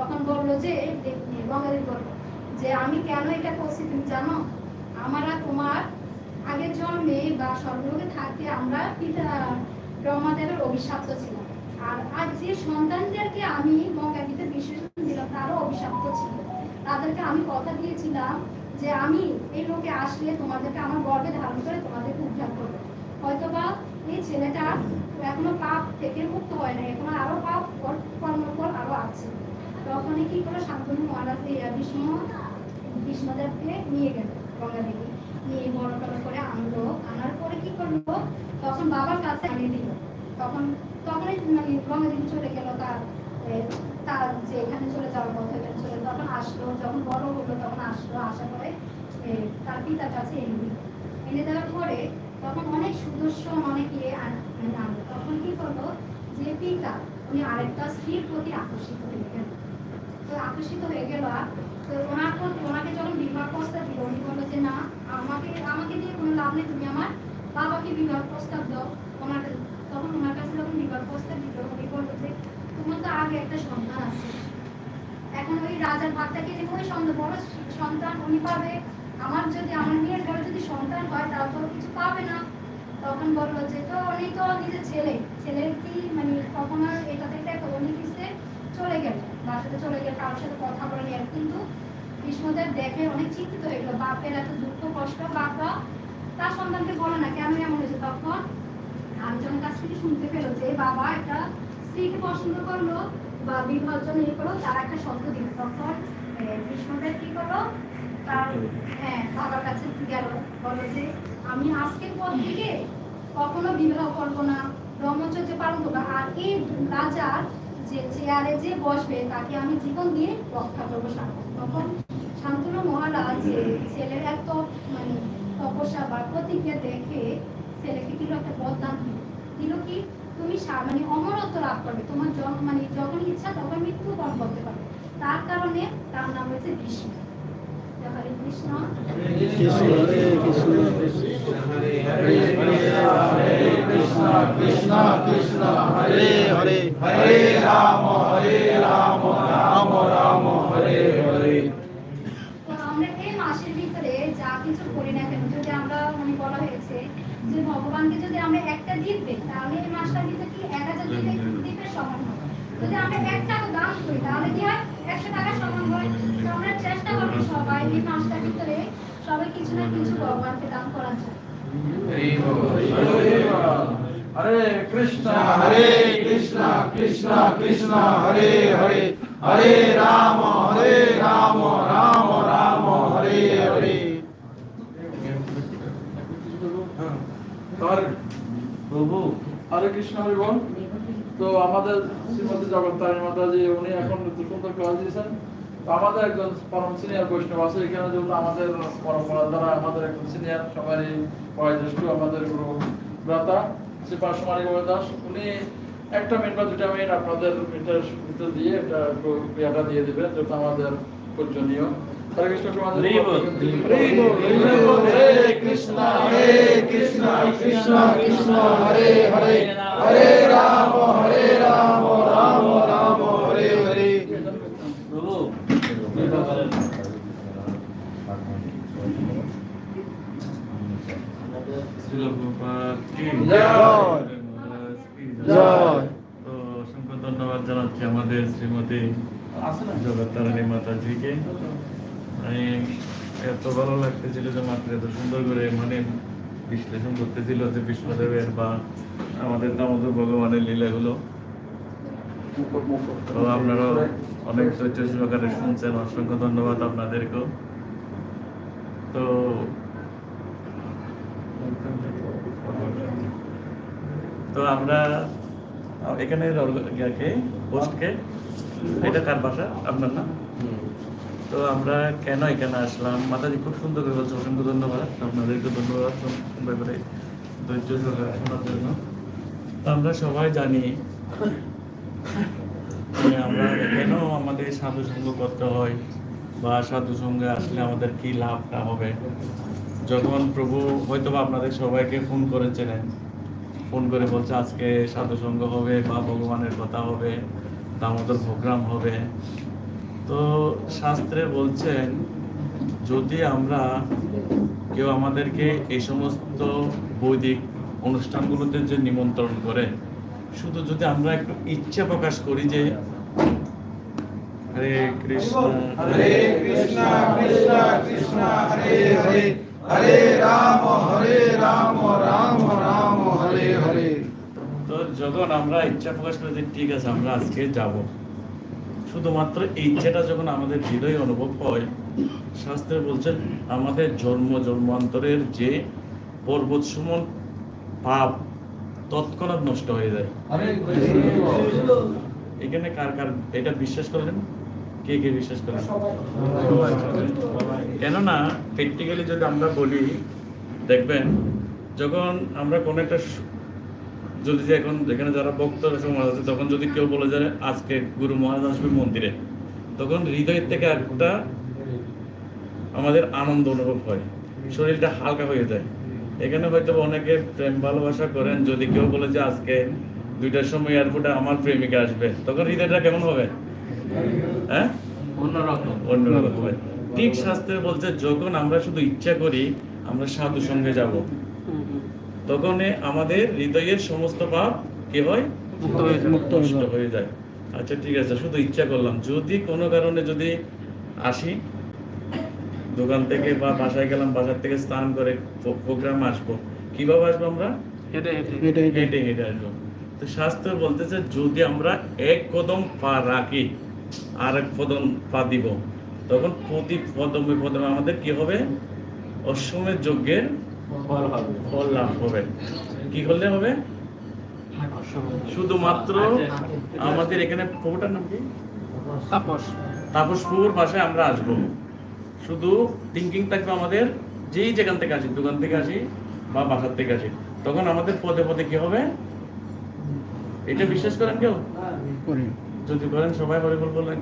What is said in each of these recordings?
তখন বলল যে বঙ্গালী বলল যে আমি কেন এটা করছি তুমি জানো? আমরা তোমার আগের জন্মে বা স্বর্গলোকে থাকতে আমরা পিতা ব্রহ্মাদেবের অভিশপ্ত ছিলাম। আর আজ যে সন্তানদেরকে আমি বঙ্গালীতে বিশেষণ দিলাম, তারও অভিশপ্ত ছিল। তাদেরকে আমি কথা দিয়েছিলাম যে, আমি এই লোকে আসলে তোমাদেরকে আমার গর্বে ধারণ করে তোমাদেরকে উদ্ধার করব। হয়তোবা এই ছেলেটা এখনও পাপ থেকে মুক্ত হয় না এখনও আরও পাপ কর- কর্মফল আরও আছে। তখনই কি করে শান্তনু মহারাজ বিষ্ণু বিষ্ণুদেবকে নিয়ে গেল গঙ্গা দেবী। নিয়ে বড় টড় করে আনলো। আনার পরে কি করল? তখন বাবার কাছে আনিয়ে দিল। তখন, তখনই মানে গঙ্গা দেবী চলে গেল তার তার যে এখানে চলে যাওয়ার কথা এখানে চলে তখন আসলো। যখন বড় হলো তখন আসলো। আসার পরে তার পিতার কাছে এনে দিল। এনে দেওয়ার পরে তখন অনেক সুদর্শন, অনেক ইয়ে মানে আনলো। তখন কি করল? যে পিতা, উনি আরেকটা স্ত্রীর প্রতি আকর্ষিত হয়ে গেল। আকর্ষিত হয়ে গেল। তো ওনার ওনাকে যখন বিবাহ প্রস্তাব দিল, উনি বলল যে, না, আমাকে আমাকে দিয়ে কোনো লাভ নেই, তুমি আমার বাবাকে বিবাহ প্রস্তাব দাও। ওনার তখন ওনার কাছে যখন বিবাহ প্রস্তাব দিল, উনি বলল যে, তোমার তো আগে একটা সন্তান আছে। এখন ওই রাজার ভাগটাকে নেব ওই সন্তান বড় সন্তান উনি পাবে। আমার যদি আমার মেয়ের ঘরে যদি সন্তান হয় তাহলে তো কিছু পাবে না। তখন বলল যে, তো উনি তো নিজের ছেলে। ছেলের কি মানে কখন আর এটা থেকে তো উনি কিসে চলে গেল। বাসাতে চলে গেল কারোর সাথে কথা বলে নিয়ে কিন্তু বিষ্ণুদেব দেখে অনেক চিন্তিত হয়ে গেল। বাপের এত দুঃখ, কষ্ট বাপরা তার সন্তানকে বলে না, কেন এমন হয়েছে তখন? আরেকজনের কাছ থেকে শুনতে পেল যে বাবা একটা স্ত্রীকে পছন্দ করল বা জন্য ইয়ে করল, তার একটা শব্দ দিল। তখন বিষ্ণুদেব কি করল? তার হ্যাঁ বাবার কাছে গেল। বলো যে, আমি আজকের পর থেকে কখনো বিবাহ করব না। ব্রহ্মচর্য পালন করব আর এই রাজার চেয়ারে যে বসবে, তাকে আমি জীবন দিয়ে রক্ষা করব তখন শান্তনু মহারাজ ছেলের এত মানে তপস্যা বা প্রতিজ্ঞা দেখে ছেলেকে দিল একটা বদনাম দিল। দিল কি, তুমি মানে অমরত্ব লাভ করবে। তোমার মানে যখন ইচ্ছা তখন মৃত্যু বরণ করতে পারবে। তার কারণে তার নাম হয়েছে বিষ্ণু। হরে কৃষ্ণ। হরে কৃষ্ণ কৃষ্ণ কৃষ্ণ, হরে হরে হরে রাম হরে রাম রাম রাম হরে হরে। আমরা এই মাসের ভিতরে যা কিছু করি না কেন যদি আমরা মানে বলা হয়েছে যে ভগবানকে যদি আমরা একটা দিন দিই তাহলে এই মাসটার ভিতরে কি এক হাজার দ্বীপের সমান হবে যদি আমরা এক টাকা দান করি তাহলে কি হয়? একশো টাকা সমান হয়। তো আমরা চেষ্টা করব সবাই এই মাসটার ভিতরে সবাই কিছু না কিছু ভগবানকে দান করার জন্য। হরে কৃষ্ণ। হরে কৃষ্ণ কৃষ্ণ, হরে হরে। হরে রাম হরে রাম রাম রাম, হরে হরে। প্রভু, হরে কৃষ্ণ, হরি বল। তো আমাদের শ্রীমতী জগত্তারিণী মাতাজি, উনি এখন সুন্দর ক্লাস দিয়েছেন। আমাদের একজন পরম সিনিয়র বৈষ্ণব আছে, এখানে যেহেতু আমাদের পরম্পরা দ্বারা আমাদের একজন সিনিয়র সবারই বয়োজ্যেষ্ঠ আমাদের গুরু ভ্রাতা শ্রী পার্শ্বমানী দাস, উনি একটা মিনিট বা দুটা মিনিট আপনাদের এটার ভিতর দিয়ে এটা একটু ক্রিয়াটা দিয়ে দিবেন যেটা আমাদের পূজনীয় হরে কৃষ্ণ সমাজের হরি কৃষ্ণ হরে কৃষ্ণ কৃষ্ণ কৃষ্ণ হরে হরে হরে রাম হরে রাম রাম রাম হরে হরে প্রভু জয়। জয়। তো অসংখ্য ধন্যবাদ জানাচ্ছি আমাদের শ্রীমতী আছে না? জগত্তারিণী মাতাজিকে। আমি এত ভালো লাগতেছিল যে মাত্র এত সুন্দর করে মানে বিশ্লেষণ করতেছিল যে বিষ্ণুদেবের বা আমাদের দামোদর ভগবানের লীলাগুলো। তো আপনারাও অনেক ধৈর্য সহকারে শুনছেন, অসংখ্য ধন্যবাদ আপনাদেরকেও। তো তো আমরা এখানে ইয়াকে পোস্টকে এটা কার বাসা? আপনার না তো আমরা কেন এখানে আসলাম? মাতাজি, খুব সুন্দর করে বলছে, অসংখ্য ধন্যবাদ। আপনাদেরকে ধন্যবাদ ব্যাপারে ধৈর্য শোনার জন্য। তো আমরা সবাই জানি আমরা কেন আমাদের সাধু সঙ্গ করতে হয় বা সাধু সঙ্গে আসলে আমাদের কি লাভটা হবে? যখন প্রভু হয়তো আপনাদের সবাইকে ফোন করেছিলেন ফোন করে বলছে, আজকে সাধুসঙ্গ হবে বা ভগবানের কথা হবে, দামোদর প্রোগ্রাম হবে। তো শাস্ত্রে বলছেন, যদি আমরা কেউ আমাদেরকে এই সমস্ত বৈদিক অনুষ্ঠানগুলোতে যে নিমন্ত্রণ করে, শুধু যদি আমরা একটু ইচ্ছা প্রকাশ করি যে, হরে কৃষ্ণ হরে কৃষ্ণ কৃষ্ণ কৃষ্ণ, হরে হরে হরে রাম হরে রাম রাম রাম হরে হরে। তো যখন আমরা ইচ্ছা প্রকাশ করি যে ঠিক আছে আমরা আজকে যাব। শুধুমাত্র এই ইচ্ছাটা যখন আমাদের হৃদয়ে অনুভব হয় শাস্ত্রে বলছেন আমাদের জন্ম জন্মান্তরের যে পর্বত সুমন পাপ তৎক্ষণাৎ নষ্ট হয়ে যায়। এখানে কার কার এটা বিশ্বাস করলেন? কে কে বিশ্বাস করেন? কেননা প্র্যাকটিক্যালি যদি আমরা বলি দেখবেন যখন আমরা কোনো একটা যদি যে এখন যেখানে যারা ভক্ত সমাজ আছে তখন যদি কেউ বলে যে আজকে গুরু মহারাজ আসবে মন্দিরে তখন হৃদয় থেকে একটা আমাদের আনন্দ অনুভব হয়। শরীরটা হালকা হয়ে যায়। এখানে হয়তো অনেকে প্রেম ভালোবাসা করেন যদি কেউ বলে যে আজকে দুইটার সময় এয়ারপোর্টে আমার প্রেমিকা আসবে তখন হৃদয়টা কেমন হবে? হ্যাঁ? অন্যরকম। অন্যরকম হবে ঠিক শাস্ত্রে বলছে যখন আমরা শুধু ইচ্ছা করি আমরা সাধু সঙ্গে যাব। তখন আমাদের হৃদয়ের সমস্ত পাপ কি হয়? মুক্ত হয়ে যায়। আচ্ছা ঠিক আছে শুধু ইচ্ছা করলাম। যদি কোনো কারণে যদি আসি দোকান থেকে বা বাসায় গেলাম বাসার থেকে স্নান করে প্রোগ্রাম আসব কীভাবে আসব আমরা? হেঁটে হেঁটে। হেঁটে হেঁটে। হেঁটে হেঁটে আসব। তো শাস্ত্র বলতেছে যদি আমরা এক কদম পা রাখি আর এক কদম পা দিব। তখন প্রতি পদমে পদমে আমাদের কি হবে? অশ্বমের যজ্ঞের ফল হবে। ফল লাভ হবে। কি করলে হবে? শুধুমাত্র আমাদের এখানে প্রভুটার নাম কি? তাপস। তাপসপুর বাসায় আমরা আসব। শুধু থিঙ্কিং থাকবে আমাদের যেই যেখান থেকে আসি দোকান থেকে আসি বা বাসার থেকে আসি তখন আমাদের পদে পদে কি হবে? এটা বিশ্বাস করেন কেউ? যদি করেন সবাই হরে বল বললেন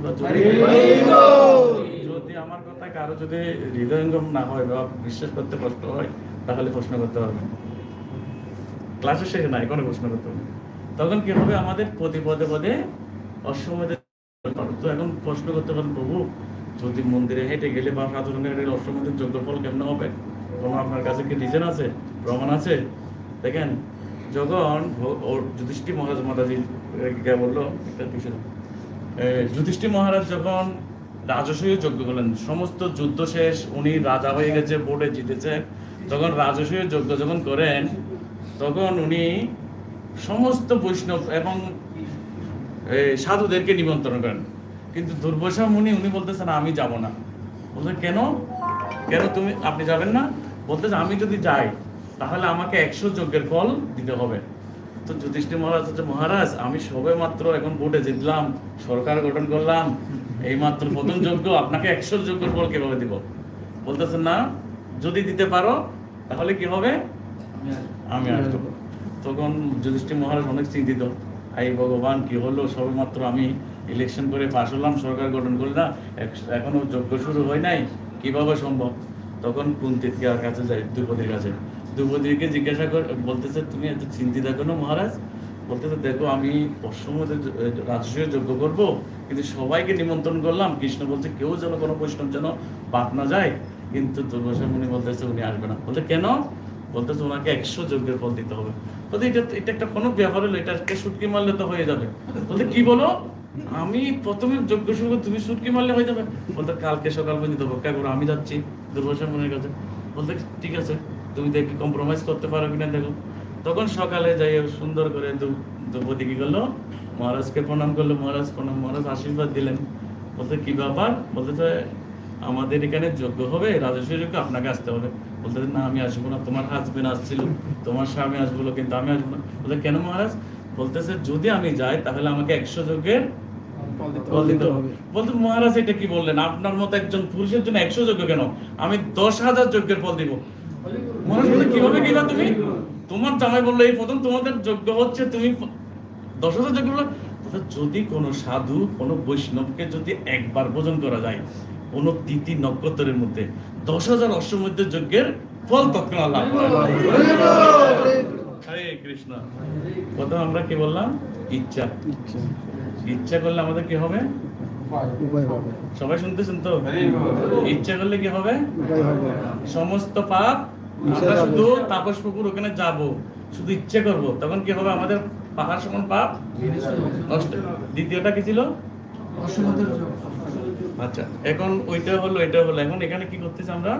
যদি- আমার কথা কারও যদি হৃদয়ঙ্গম না হয় বা বিশ্বাস করতে কষ্ট হয়, তাহলে প্রশ্ন করতে না। এখনও প্রশ্ন করতে হবে তখন কি হবে? আমাদের প্রতি পদে পদে তো এখন প্রশ্ন করতে পারেন, প্রভু, যদি মন্দিরে হেঁটে গেলে বা সাধু সঙ্গে হেঁটে গেলে অষ্টমীদের কেমন হবে? কোনো আপনার কাছে কি রিজন আছে? প্রমাণ আছে? দেখেন, যখন যুধিষ্ঠির মহারাজ মাতাজি বলল? একটা বিষয় যুধিষ্ঠির মহারাজ যখন রাজস্বীয় যজ্ঞ করলেন। সমস্ত যুদ্ধ শেষ, উনি রাজা হয়ে গেছে বোর্ডে জিতেছে। তখন রাজস্বীয় যজ্ঞ যখন করেন, তখন উনি সমস্ত বৈষ্ণব এবং সাধুদেরকে নিমন্ত্রণ করেন। কিন্তু দুর্বশা মুনি, উনি বলতেছেন, আমি যাব না। বলতে কেন? কেন তুমি, আপনি যাবেন না? বলতেছে, আমি যদি যাই, তাহলে আমাকে একশো যজ্ঞের ফল দিতে হবে। তো যুধিষ্ঠির মহারাজ হচ্ছে মহারাজ, আমি সবে মাত্র এখন ভোটে জিতলাম, সরকার গঠন করলাম এই মাত্র প্রথম যজ্ঞ আপনাকে একশো যজ্ঞের ফল কীভাবে দিব? বলতেছেন না যদি দিতে পারো তাহলে কি হবে? আমি আসব। তখন যুধিষ্ঠির মহারাজ অনেক চিন্তিত। এই ভগবান কি হলো? সবে মাত্র আমি ইলেকশন করে পাশ হলাম সরকার গঠন করলাম এখনও যজ্ঞ শুরু হয় নাই কীভাবে সম্ভব? তখন কুন্তির কাছে যায় দ্রৌপদীর কাছে। দ্রৌপদীকে জিজ্ঞাসা করে বলতেছে তুমি এত চিন্তিত কেন মহারাজ? বলতেছে, দেখো, আমি পশ্চিমবঙ্গে রাজস্বীয় যজ্ঞ করব, কিন্তু সবাইকে নিমন্ত্রণ করলাম। কৃষ্ণ বলছে, কেউ যেন কোনো বৈষ্ণব যেন বাদ না যায়। কিন্তু দুর্বাসা মুনি বলতেছে, উনি আসবে না। বলতে কেন? বলতেছে, ওনাকে একশো যজ্ঞের ফল দিতে হবে। বলতে, এটা এটা একটা কোনো ব্যাপার হলো, এটা একটা সুটকি মারলে তো হয়ে যাবে। বলতে, কি বলো? আমি প্রথমে যজ্ঞ শুরু তুমি সুটকি মারলে হয়ে যাবে। বলতে, কালকে সকাল পর্যন্ত অপেক্ষা করো, আমি যাচ্ছি দুর্বাসা মুনির কাছে। বলতে, ঠিক আছে, তুমি দেখি কম্প্রোমাইজ করতে পারো কিনা দেখো। তখন সকালে যাই সুন্দর করে দ্রৌপদী কি করল? মহারাজকে প্রণাম করল। মহারাজ প্রণাম মহারাজ আশীর্বাদ দিলেন। বলতে কি ব্যাপার? বলতে আমাদের এখানে যোগ্য হবে রাজস্ব যোগ্য আপনাকে আসতে হবে। বলতে না আমি আসব না। তোমার হাজবেন্ড আসছিল তোমার স্বামী আসব কিন্তু আমি আসব না। বলতে কেন মহারাজ? বলতেছে যদি আমি যাই তাহলে আমাকে একশো যোগ্যের ফল দিতে হবে। বলতে মহারাজ এটা কি বললেন? আপনার মতো একজন পুরুষের জন্য একশো যোগ্য কেন? আমি দশ হাজার যজ্ঞের ফল দিব। মহারাজ কীভাবে কিনা তুমি? তোমার জামাই বলল এই প্রথম তোমাদের যোগ্য হচ্ছে তুমি দশ হাজার যোগ্য বলল যদি কোনো সাধু কোনো বৈষ্ণবকে যদি একবার ভোজন করা যায় কোনো তিথি নক্ষত্রের মধ্যে দশ হাজার অশ্বমধ্যে যজ্ঞের ফল তৎক্ষণাৎ লাভ হরে কৃষ্ণ। প্রথম আমরা কি বললাম? ইচ্ছা। ইচ্ছা করলে আমাদের কি হবে? সবাই শুনতেছেন তো? ইচ্ছা করলে কি হবে। সমস্ত পাপ আমরা শুধু তাপস পুকুর ওখানে যাব শুধু ইচ্ছে করব। তখন কি হবে? আমাদের পাহাড় সমান পাপ? নষ্ট। দ্বিতীয়টা কি ছিল? আচ্ছা এখন ওইটা হলো এটা হলো। এখন এখানে কি করতেছি আমরা?